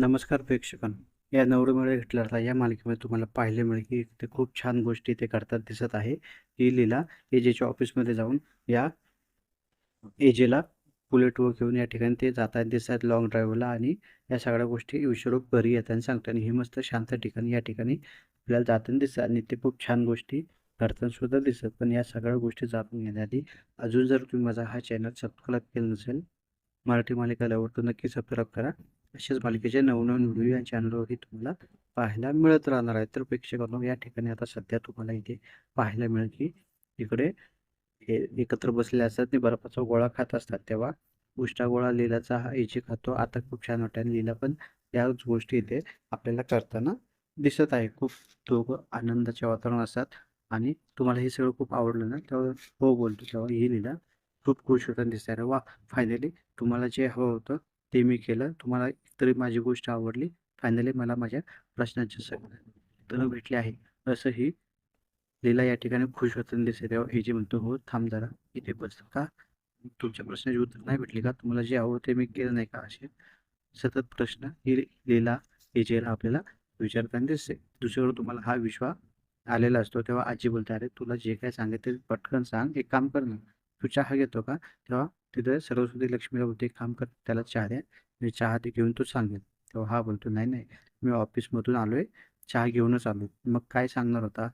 नमस्कार प्रेक्षकांनो. या नवरमिळे हिटलरला या मालिकेमध्ये तुम्हाला पाहायला मिळेल की ते खूप छान गोष्टी ते करतात दिसत आहे. ही लीला एजेच्या ऑफिसमध्ये जाऊन या एजेला बुलेटवर घेऊन या ठिकाणी ते जात आहेत दिसत आहेत लॉंग ड्राईव्हला आणि या सगळ्या गोष्टी विश्वरूप घरी येताना सांगतात आणि ही मस्त शांत ठिकाणी या ठिकाणी आपल्याला जाताना दिसतात आणि ते खूप छान गोष्टी करताना सुद्धा दिसत पण या सगळ्या गोष्टी जाणून घेण्याआधी अजून जर तुम्ही माझा हा चॅनल सबस्क्राईब केलं नसेल मराठी मालिका लवर नक्की सबस्क्राईब करा. असेच मालिकेचे नवनवीन व्हिडिओ या चॅनलवरही तुम्हाला पाहायला मिळत राहणार आहे तर प्रेक्षकांना या ठिकाणी आता सध्या तुम्हाला इथे पाहायला मिळेल की इकडे हे एकत्र बसलेले असतात. ते बर्फाचा गोळा खात असतात. तेव्हा उष्टा गोळा लिलाचा हा इचे खातो. आता खूप छान वाटायला लिहिला लिला पण याच गोष्टी इथे आपल्याला करताना दिसत आहे. खूप दोघं आनंदाचे वातावरण असतात आणि तुम्हाला हे सगळं खूप आवडलं ना तेव्हा हो बोलतो. तेव्हा ही लिला खूप खुश होताना दिसत. आहे वा फायनली तुम्हाला जे हवं होतं ते मी केलं. तुम्हाला तरी माझी गोष्ट आवडली. फायनली मला माझ्या प्रश्नाचे सगळं भेटले आहे असंही लीला या ठिकाणी खुश होताना दिसते तेव्हा हे जे म्हणतो हो थांब जरा. इथे बस का? तुमच्या प्रश्नाची उत्तर नाही भेटली का? तुम्हाला जे आवडते ते मी केलं नाही का? असे सतत प्रश्न ही लीला एजेला आपल्याला विचारताना दिसते. दुसरीकडे तुम्हाला हा विश्वास आलेला असतो. तेव्हा आजी बोलते अरे तुला जे काय सांगितलं ते पटकन सांग. एक काम कर ना. तू चहा घेतो का? तेव्हा तिथे सरस्वती लक्ष्मीला बोलते काम कर त्याला चहा द्या. मी चहा ते घेऊन तो सांगेल. तेव्हा हा बोलतो नाही नाही. मी ऑफिसमधून आलो आहे चहा घेऊनच आलो मग काय सांगणार होता?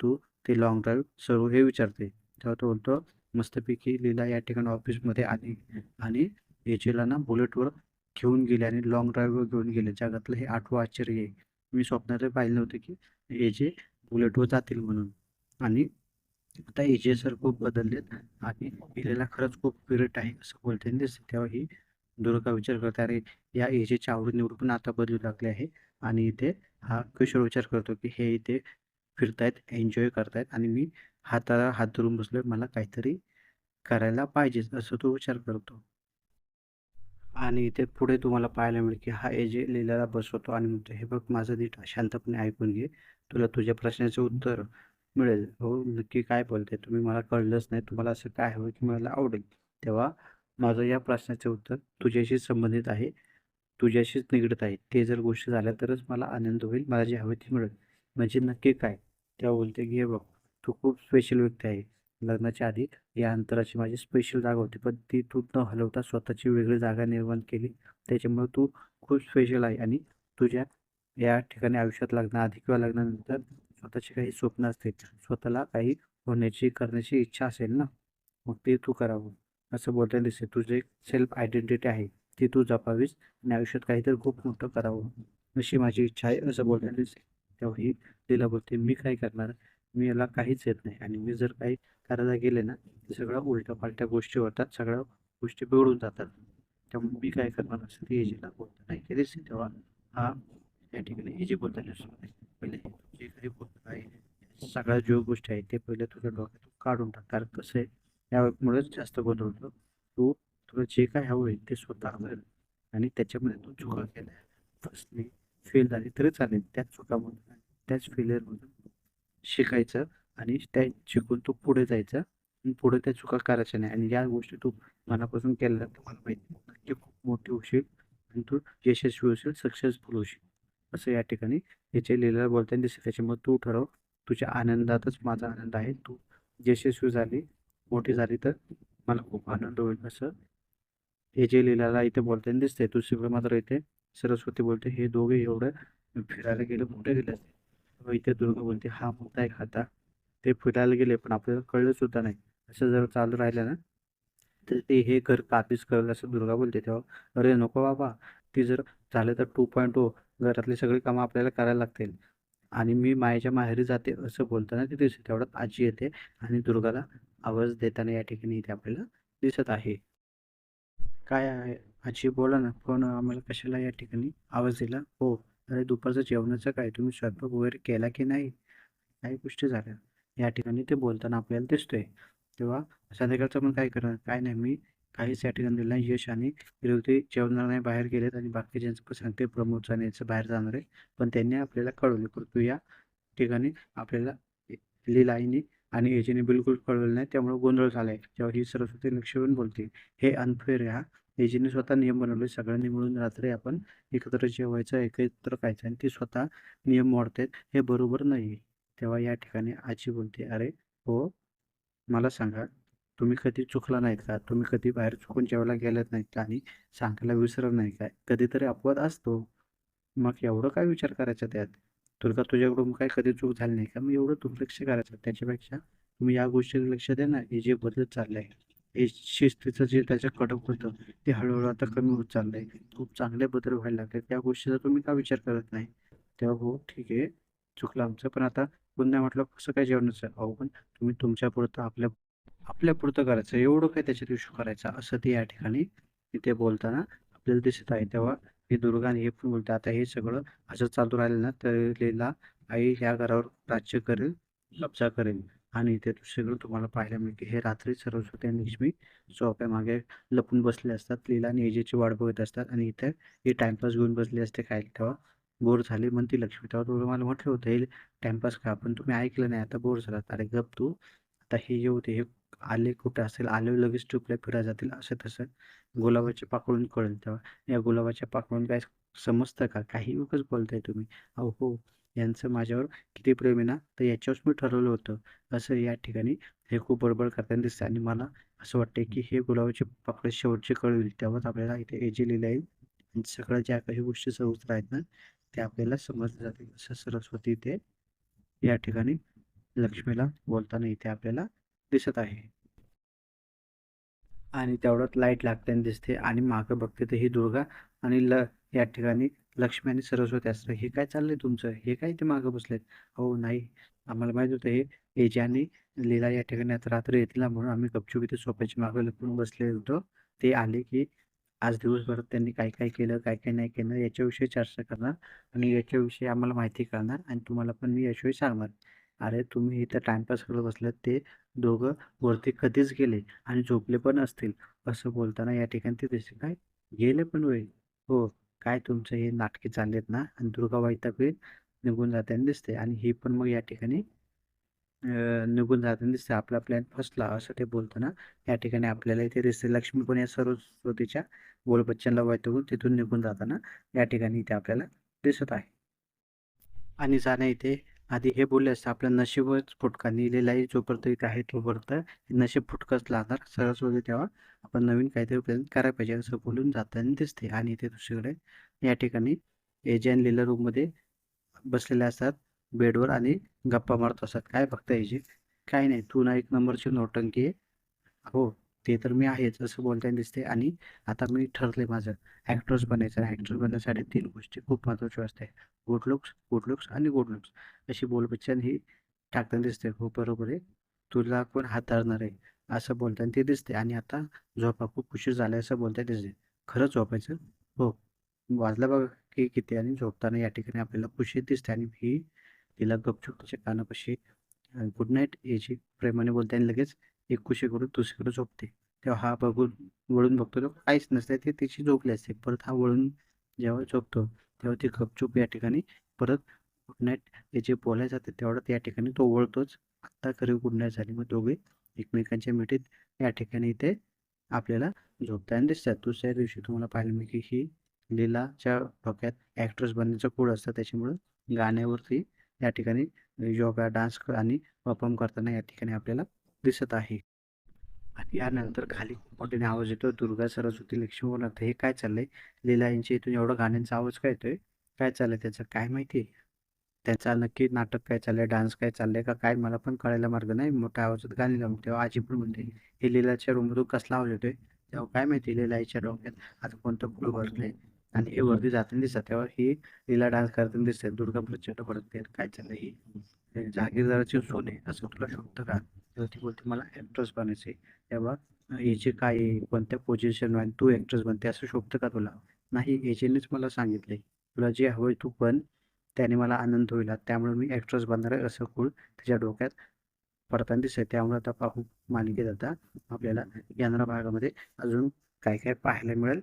तू ते लॉंग ड्राईव्ह सर्व हे विचारते. तेव्हा तो बोलतो मस्तपैकी लीला या ठिकाणी ऑफिसमध्ये आली. आणि एजेला ना बुलेटवर घेऊन गेले आणि लॉंग ड्राईव्हवर घेऊन गेले. जगातलं हे आठवं आश्चर्य आहे. मी स्वप्नात पाहिलं नव्हतं की एजे बुलेटवर जातील म्हणून. आणि आता एजे सर खूप बदललेत आणि पिलेला खरंच खूप पिरियड आहे असं बोलते दिसते तेव्हा ही दुर्गा विचार करते अरे या एजेच्या आवडी निवडून पण आता बदलू लागले आहे. आणि इथे हा किशोर विचार करतो की हे इथे फिरतायत एन्जॉय करतायत आणि मी हाताला हात धरून बसलोय मला काहीतरी करायला पाहिजे असं तो विचार करतो. आणि इथे पुढे तुम्हाला पाहायला मिळेल की हा एजे लिहिलेला बसवतो आणि म्हणतो हे बघ माझं नीट शांतपणे ऐकून घे. तुला तुझ्या प्रश्नाचे उत्तर मिळेल. हो नक्की काय बोलते तुम्ही मला कळलंच नाही. तुम्हाला असं काय हवं की मला आवडेल? तेव्हा माझं या प्रश्नाचे उत्तर तुझ्याशी संबंधित आहे. तुझ्याशीच निगडीत आहे. ते जर गोष्टी झाल्या तरच मला आनंद होईल मला जे हवे ते मिळेल. म्हणजे नक्की काय? तेव्हा बोलते की हे बघ तू खूप स्पेशल व्यक्ती आहे. लग्नाच्या आधी या अंतराची माझी स्पेशल जागा होती. पण ती तू न हलवता स्वतःची वेगळी जागा निर्माण केली. त्याच्यामुळे तू खूप स्पेशल आहे आणि तुझ्या या ठिकाणी आयुष्यात लग्नाआधी किंवा लग्नानंतर स्वतःची काही स्वप्न असतील स्वतःला काही होण्याची करण्याची इच्छा असेल ना मग ते तू करावं. असं बोलताना दिसते तुझे एक सेल्फ आयडेंटिटी आहे ती तू जपावीस आणि आयुष्यात काहीतरी खूप मोठं करावं. अशी माझी इच्छा आहे असं बोलताना दिसते तेव्हा ही तिला बोलते मी काय करणार? मी याला काहीच येत नाही आणि मी जर काही करायला गेले ना तर सगळ्या उलट्या पालट्या गोष्टी होतात सगळ्या गोष्टी बिघडून जातात. त्यामुळे मी काय करणार असं ती एजीला बोलता नाही ते दिसते तेव्हा हा या ठिकाणी एजी बोलताना पहिले जे काही बोलत आहे सगळ्या ज्या गोष्टी आहेत ते पहिले तुझ्या डोक्यातून काढून टाक. कारण कसं आहे यामुळेच जास्त गोंधळ होतो. तू तुला जे काय हवं आहे ते स्वतः हवं आणि त्याच्यामध्ये तू चुका केल्या. फसली फेल झाली तरी चालेल. त्याच चुकामधून त्याच फेलियरमधून शिकायचं आणि त्या शिकून तू पुढे जायचं. आणि पुढे त्या चुका करायच्या नाही. आणि या गोष्टी तू मनापासून केल्या तुम्हाला माहिती नक्की खूप मोठी होशील आणि तू यशस्वी होशील सक्सेसफुल होशील. असं या ठिकाणी याचे लिहिलेलं बोलताना दिसते. त्याच्यामुळे तू ठरव. तुझ्या आनंदातच माझा आनंद आहे. तू यशस्वी झाली मोठी झाली तर मला खूप आनंद होईल असं हे जे लिहिलेला इथे बोलताना दिसते दुसरीकडे मात्र इथे सरस्वती बोलते. हे दोघे एवढं फिरायला गेले कुठे गेले असते. इथे दुर्गा बोलते हा मुद्दा आहे खाता ते फिरायला गेले पण आपल्याला कळलं सुद्धा नाही. असं जर चालू राहिलं ना तर ते हे घर कापीस करेल असं दुर्गा बोलते. तेव्हा अरे नको बाबा ती जर झालं तर टू पॉईंट ओ घरातली सगळी कामं आपल्याला करायला लागतील. आणि मी मायेच्या माहेरी जाते असं बोलताना ते दिसते तेवढ्यात आजी येते आणि दुर्गाला आवाज देताना या ठिकाणी इथे आपल्याला दिसत आहे. काय आहे? आजी बोला ना. कोण आम्हाला कशाला या ठिकाणी आवाज दिला? हो. अरे दुपारचं जेवणाचं काय? तुम्ही स्वयंपाक वगैरे केला की नाही? काही गोष्टी झाल्या. या ठिकाणी ते बोलताना आपल्याला दिसतोय. तेव्हा संध्याकाळचं पण काय करणार काय नाही मी काहीच या ठिकाणी दिलं नाही. यश आणि विरोधी जेवणार नाही बाहेर गेलेत आणि बाकीच्यांचं ज्यांचं सांगते प्रमोदचा जाणे यांचं बाहेर जाणार आहे. पण त्यांनी आपल्याला कळवले परंतु या ठिकाणी आपल्याला लिलाईने आणि याच्याने बिलकुल कळवलं नाही. त्यामुळे गोंधळ झाला आहे जेव्हा ही सरस्वती लक्ष्मीन बोलते हे अनफेअर आहे हा. एजीने स्वतः नियम बनवले सगळ्यांनी मिळून रात्री आपण एकत्र जेवायचं एकत्र खायचं आणि ती स्वतः नियम मोडतायत हे बरोबर नाही तेव्हा या ठिकाणी आजी बोलते अरे हो मला सांगा तुम्ही कधी चुकला नाहीत का? तुम्ही कधी बाहेर चुकून जेवायला गेलात नाहीत का? आणि सांगायला विसरत नाही काय कधीतरी अपवाद असतो. मग एवढं काय विचार करायचा त्यात? तुला तुझ्याकडून काय कधी चूक झाली नाही का? मग एवढं दुर्लक्ष करायचं. त्याच्यापेक्षा तुम्ही या गोष्टीला लक्ष द्या ना. हे जे बदलत चाललं आहे हे शिस्तीचं जे त्याचं कडक होतं ते हळूहळू आता कमी होत चाललंय. खूप चांगले बदल व्हायला लागले त्या गोष्टीचा तुम्ही का विचार करत नाही? तेव्हा हो ठीक आहे. चुकलं आमचं. पण आता पुन्हा म्हटलं कसं काय जेवणाचं? अहो पण तुम्ही तुमच्या पुरतं आपल्या आपल्या पुरतं करायचं एवढं काय त्याच्यात इश्यू करायचा असं ते या ठिकाणी इथे बोलताना आपल्याला दिसत आहे. तेव्हा हे दुर्गा आणि हे पण बोलते आता हे सगळं असं चालू राहिलं ना तर लीला आई ह्या घरावर राज्य करेल कब्जा करेल. आणि इथे सगळं तुम्हाला पाहायला मिळते हे रात्री सरस्वती आणि लक्ष्मी मागे लपून बसले असतात. लीला आणि एजेची वाट बघत असतात. आणि इथे हे टाइमपास घेऊन बसले असते काय? तेव्हा बोर झाली. म्हणती लक्ष्मी तेव्हा तुम्ही मला म्हटलं होतं हे टाइमपास का? पण तुम्ही ऐकलं नाही. आता बोर झाला. अरे गप तू. आता हे जे होते हे आले कुठे असेल आले लगेच टुपल्या फिरा जातील असं तसं गुलाबाचे पाकळून कळेल तेव्हा. या गुलाबाच्या पाकळून काय समजतं का? काही उगच बोलताय तुम्ही. अहो हो यांचं माझ्यावर किती प्रेम आहे ना? तर याच्यावरच मी ठरवलं होतं. असं या ठिकाणी हे खूप बडबड करताना दिसतं आणि मला असं वाटतं की हे गुलाबाचे पाकळे शेवटचे कळवेल तेव्हाच आपल्याला इथे एजी लिहिलं येईल आणि सगळ्या ज्या काही गोष्टी सविस्तर आहेत ना त्या आपल्याला समजल्या जातील. असं सरस्वती इथे या ठिकाणी लक्ष्मीला बोलताना इथे आपल्याला दिसत आहे. आणि तेवढ्यात लाइट लागताना दिसते. आणि मागं बघते तर ही दुर्गा आणि ल या ठिकाणी लक्ष्मी आणि सरस्वती असतं. हे काय चाललंय तुमचं? हे काय ते मागं बसलेत? हो नाही. आम्हाला माहीत होतं हे एजा आणि लीला या ठिकाणी आता रात्री येतील ना म्हणून आम्ही गपचूप इथे सोप्याची मागं लपून बसले होतो. ते आले की आज दिवसभरात त्यांनी काय काय केलं काय काय नाही केलं याच्याविषयी चर्चा करणार. आणि याच्याविषयी आम्हाला माहिती कळणार. आणि तुम्हाला पण मी याशिवाय सांगणार. अरे तुम्ही इथं टाइमपास करत बसलात ते दोघं वरती कधीच गेले आणि झोपले पण असतील. असं बोलताना या ठिकाणी ते दिसते काय? गेले पण होईल हो. काय तुमचं हे नाटके चाललेत ना? आणि दुर्गा वैतागून निघून जाताना दिसते. आणि ही पण मग या ठिकाणी निघून जाताना दिसते. आपला प्लॅन फसला असं ते बोलताना या ठिकाणी आपल्याला इथे दिसते. लक्ष्मी पण या सरस्वतीच्या गोलबच्चनला वैतागून तिथून निघून जाताना या ठिकाणी इथे आपल्याला दिसत आहे. आणि जाण्या इथे आधी हे बोलले असतं आपल्या नशीबच फुटका लिहिलेलाही जोपर्यंत इथे आहे तोपर्यंत नशीब फुटकच लागणार सरस होते तेव्हा आपण नवीन काहीतरी प्रयत्न करायला पाहिजे असं बोलून जाताना दिसते. आणि इथे दुसरीकडे या ठिकाणी एजन लिहिलं रूममध्ये बसलेले असतात. बेडवर आणि गप्पा मारत असतात. काय बघता यायचे काय नाही. तू ना एक नंबरची नोटंकी आहे. हो. ते तर मी आहेच असं बोलताना दिसते आणि आता मी ठरले माझं. ॲक्टर्स बनायचं ॲक्टर्स बनण्यासाठी तीन गोष्टी खूप महत्त्वाच्या असते गुड लुक्स गुड लुक्स आणि गुड लुक्स अशी बोलबच्चन ही टाकताना दिसते हो बरोबर आहे. तुला कोण हाताळणार आहे? असं बोलताना ते दिसते आणि आता झोपा खूप उशीर झाला असं बोलताना दिसते खरंच झोपायचं? हो. वाजलं बघा की किती आणि झोपताना या ठिकाणी आपल्याला खुशी दिसते आणि ही तिला गपचूप तिच्या कानापाशी गुड नाईट याची प्रेमाने बोलताना लगेच एक कुशीकडून दुसरीकडे झोपते. तेव्हा हा बघून वळून बघतो तो काहीच नसते ते तिची झोपली असते. परत हा वळून जेव्हा झोपतो तेव्हा ती गपचूप या ठिकाणी परत गुड नाईट याचे बोलायला जाते तेवढं त्या ठिकाणी तो वळतोच. आत्ता खरी गुड नाईट झाली. मग दोघे एकमेकांच्या मिठीत या ठिकाणी इथे आपल्याला झोपताना दिसतात. दुसऱ्या दिवशी तुम्हाला पाहायला मिळेल की ही लीलाच्या डोक्यात ॲक्ट्रेस बनण्याचं कूड असतं. त्याच्यामुळं गाण्यावरती या ठिकाणी योगा डान्स आणि परफॉर्म करताना या ठिकाणी आपल्याला दिसत आहे. आणि यानंतर खाली मोठ्याने आवाज येतो दुर्गा सरस्वती लक्ष्मी बोलत हे काय चाललंय? लीला यांच्या इथून एवढं गाण्यांचा आवाज काय येतोय? काय चाललंय त्याचं? काय माहिती? त्याचा नक्की नाटक काय चाललंय? डान्स काय चाललंय का? काय? मला पण कळायला मार्ग नाही. मोठ्या आवाजात गाणी लावून तेव्हा आजी पण म्हणते हे लीलाच्या रूममधून कसला आवाज येतोय? तेव्हा काय माहिती? लीलाईच्या डोक्यात आता कोणतं पुढं भरलंय आणि हे वरती जाताना दिसतात. तेव्हा ही लीला डान्स करताना दिसत. दुर्गा प्रचंड पडत काय चाललंय जहागीरदाराचे जागीरदाराची सोने असं तुला शोधतं का? तर ती बोलते मला ॲक्ट्रेस बनायचे तेव्हा याचे काय कोणत्या पोझिशन आणि तू ॲक्ट्रेस बनते असं शोभतं का तुला? नाही एजेनेच मला सांगितले. तुला जे हवं तू पण त्याने मला आनंद होईल. त्यामुळे मी ॲक्ट्रेस बनणार आहे असं कुळ त्याच्या डोक्यात पडताना दिसत त्यामुळे आता पाहू मालिकेत आता आपल्याला येणाऱ्या भागामध्ये अजून काय काय पाहायला मिळेल.